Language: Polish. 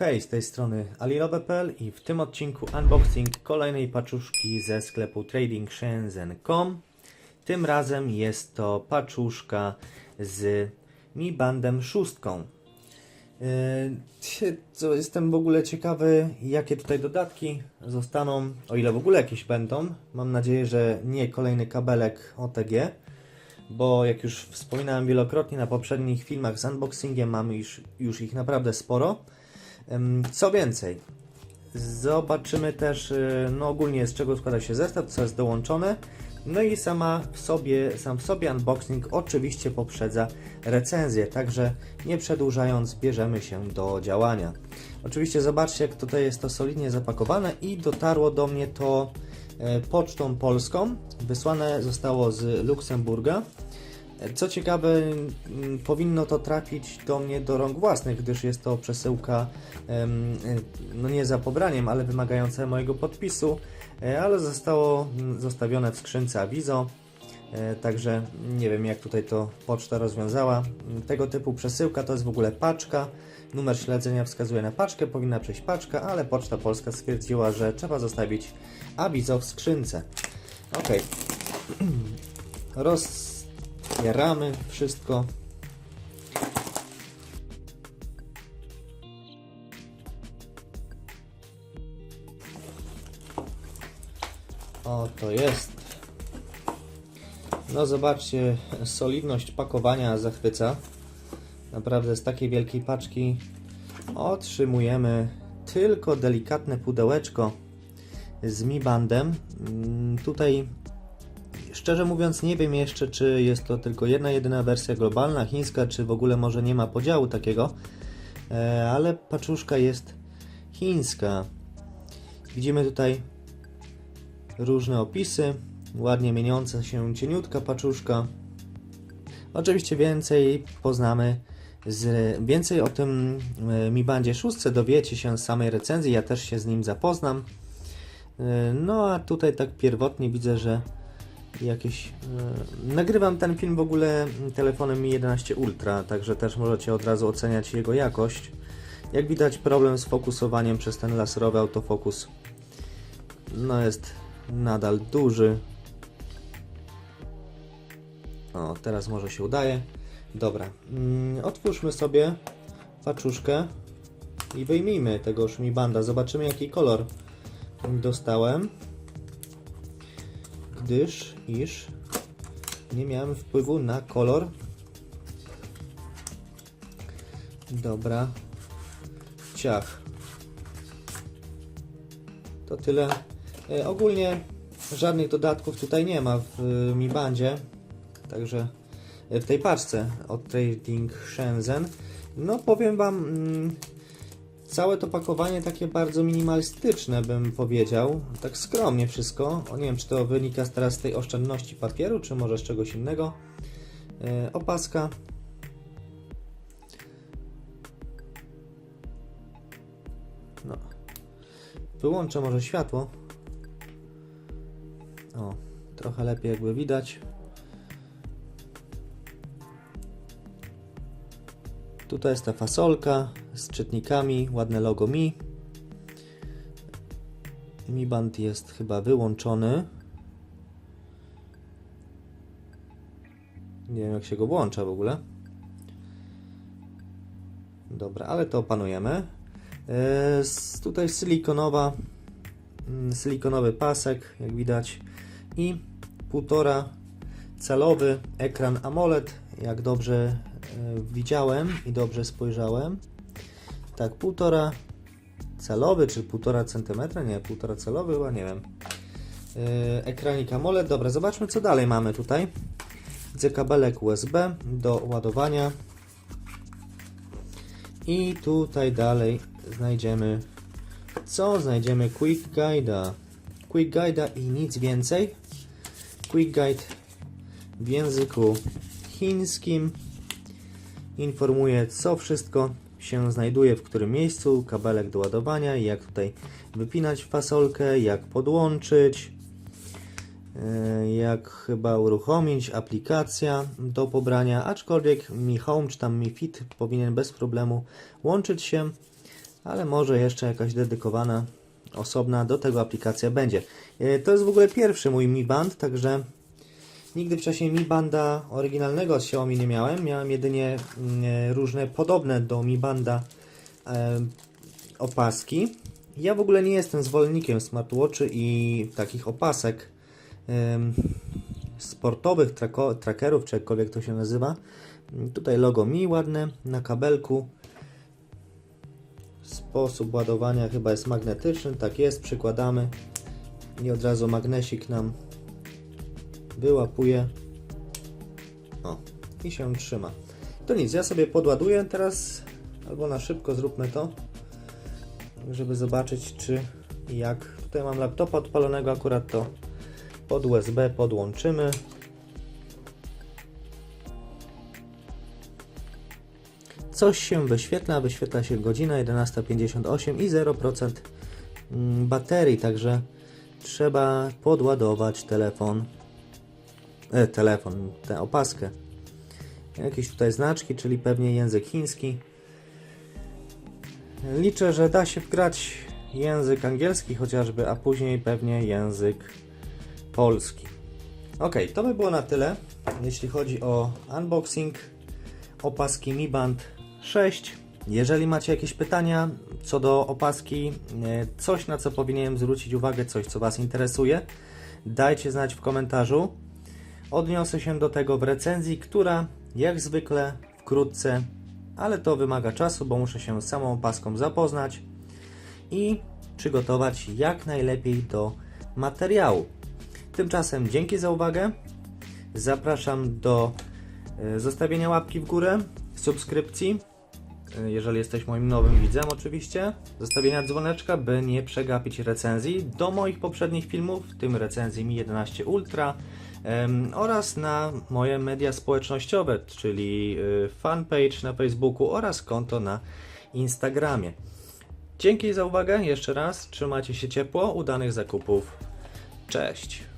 Hej, z tej strony alilowe.pl i w tym odcinku unboxing kolejnej paczuszki ze sklepu tradingshenzhen.com. Tym razem jest to paczuszka z Mi Bandem szóstką. Yy, Co jestem w ogóle ciekawy, jakie tutaj dodatki zostaną, o ile w ogóle jakieś będą. Mam nadzieję, że nie kolejny kabelek OTG, bo jak już wspominałem wielokrotnie na poprzednich filmach z unboxingiem, mamy już, już ich naprawdę sporo. Co więcej, zobaczymy też y, no ogólnie z czego składa się zestaw, co jest dołączone. No i sama w sobie, sam w sobie unboxing oczywiście poprzedza recenzję, także nie przedłużając bierzemy się do działania. Oczywiście zobaczcie jak tutaj jest to solidnie zapakowane i dotarło do mnie to e, pocztą polską. Wysłane zostało z Luksemburga. Co ciekawe, m, powinno to trafić do mnie do rąk własnych, gdyż jest to przesyłka no nie za pobraniem, ale wymagająca mojego podpisu, e, ale zostało m, zostawione w skrzynce Avizo. E, Także nie wiem, jak tutaj to poczta rozwiązała. M, Tego typu przesyłka to jest w ogóle paczka. Numer śledzenia wskazuje na paczkę, powinna przejść paczka, ale Poczta Polska stwierdziła, że trzeba zostawić Avizo w skrzynce. Ok. Rozbieramy wszystko. O, to jest. No zobaczcie, solidność pakowania zachwyca. Naprawdę z takiej wielkiej paczki otrzymujemy tylko delikatne pudełeczko z Mi Bandem. Mm, Tutaj szczerze mówiąc nie wiem jeszcze, czy jest to tylko jedna jedyna wersja globalna, chińska, czy w ogóle może nie ma podziału takiego, E, ale paczuszka jest chińska. Widzimy tutaj różne opisy, ładnie mieniąca się cieniutka paczuszka. Oczywiście więcej poznamy, z, więcej o tym e, Mi Bandzie 6 dowiecie się z samej recenzji, ja też się z nim zapoznam. E, No a tutaj tak pierwotnie widzę, że jakieś... e, Nagrywam ten film w ogóle telefonem Mi 11 Ultra, także też możecie od razu oceniać jego jakość. Jak widać problem z fokusowaniem przez ten laserowy autofokus no jest nadal duży. O, teraz może się udaje. Dobra, mm, otwórzmy sobie paczuszkę i wyjmijmy tego Mi Banda. Zobaczymy jaki kolor dostałem. Gdyż, iż nie miałem wpływu na kolor. Dobra. Ciach. To tyle. E, ogólnie żadnych dodatków tutaj nie ma w e, Mi Bandzie. Także e, w tej paczce od Trading Shenzhen. No powiem Wam, mm, całe to pakowanie takie bardzo minimalistyczne bym powiedział. Tak skromnie wszystko. O, nie wiem czy to wynika teraz z tej oszczędności papieru, czy może z czegoś innego. E, opaska. No. Wyłączę może światło. O, trochę lepiej jakby widać. Tutaj jest ta fasolka z czytnikami, ładne logo Mi. Mi Band jest chyba wyłączony. Nie wiem jak się go włącza w ogóle. Dobra, ale to opanujemy. S- tutaj silikonowa, mm, silikonowy pasek, jak widać, i półtora calowy ekran AMOLED, jak dobrze e, widziałem i dobrze spojrzałem. Tak, półtora calowy, czy półtora centymetra, nie, półtora calowy, chyba nie wiem. E, Ekranik AMOLED, dobra, zobaczmy co dalej mamy tutaj. Widzę kabelek USB do ładowania. I tutaj dalej znajdziemy co? Znajdziemy Quick Guide'a. Quick Guide'a i nic więcej. Quick Guide w języku chińskim informuje co wszystko się znajduje w którym miejscu, kabelek do ładowania, jak tutaj wypinać fasolkę, jak podłączyć, e, jak chyba uruchomić aplikacja do pobrania, aczkolwiek Mi Home czy tam Mi Fit powinien bez problemu łączyć się. ale może jeszcze jakaś dedykowana, osobna do tego aplikacja będzie. E, To jest w ogóle pierwszy mój Mi Band, także nigdy wcześniej Mi Banda oryginalnego od Xiaomi nie miałem. Miałem jedynie mm, e, różne podobne do Mi Banda e, opaski. Ja w ogóle nie jestem zwolennikiem smartwatchy i takich opasek sportowych, trackerów, czy jakkolwiek to się nazywa. Tutaj logo Mi ładne na kabelku. Sposób ładowania chyba jest magnetyczny, tak jest, przykładamy i od razu magnesik nam wyłapuje. O, i się trzyma. To nic, ja sobie podładuję teraz, albo na szybko zróbmy to, żeby zobaczyć czy jak. Tutaj mam laptopa odpalonego, akurat to pod USB podłączymy. Coś się wyświetla, wyświetla się godzina 11.58 i 0% mm, baterii, także trzeba podładować telefon, e, telefon, tę opaskę. Jakieś tutaj znaczki, czyli pewnie język chiński. Liczę, że da się wgrać język angielski chociażby, a później pewnie język polski. Ok, to by było na tyle, jeśli chodzi o unboxing opaski Mi Band 6. Jeżeli macie jakieś pytania co do opaski, e, coś na co powinienem zwrócić uwagę, coś co Was interesuje, dajcie znać w komentarzu. Odniosę się do tego w recenzji, która jak zwykle wkrótce, ale to wymaga czasu, bo muszę się z samą opaską zapoznać i przygotować jak najlepiej do materiału. Tymczasem dzięki za uwagę. Zapraszam do e, zostawienia łapki w górę, subskrypcji, e, jeżeli jesteś moim nowym widzem oczywiście, zostawienia dzwoneczka, by nie przegapić recenzji do moich poprzednich filmów, w tym recenzji Mi 11 Ultra oraz na moje media społecznościowe, czyli y, fanpage na Facebooku oraz konto na Instagramie. Dzięki za uwagę jeszcze raz, trzymajcie się ciepło, udanych zakupów. Cześć!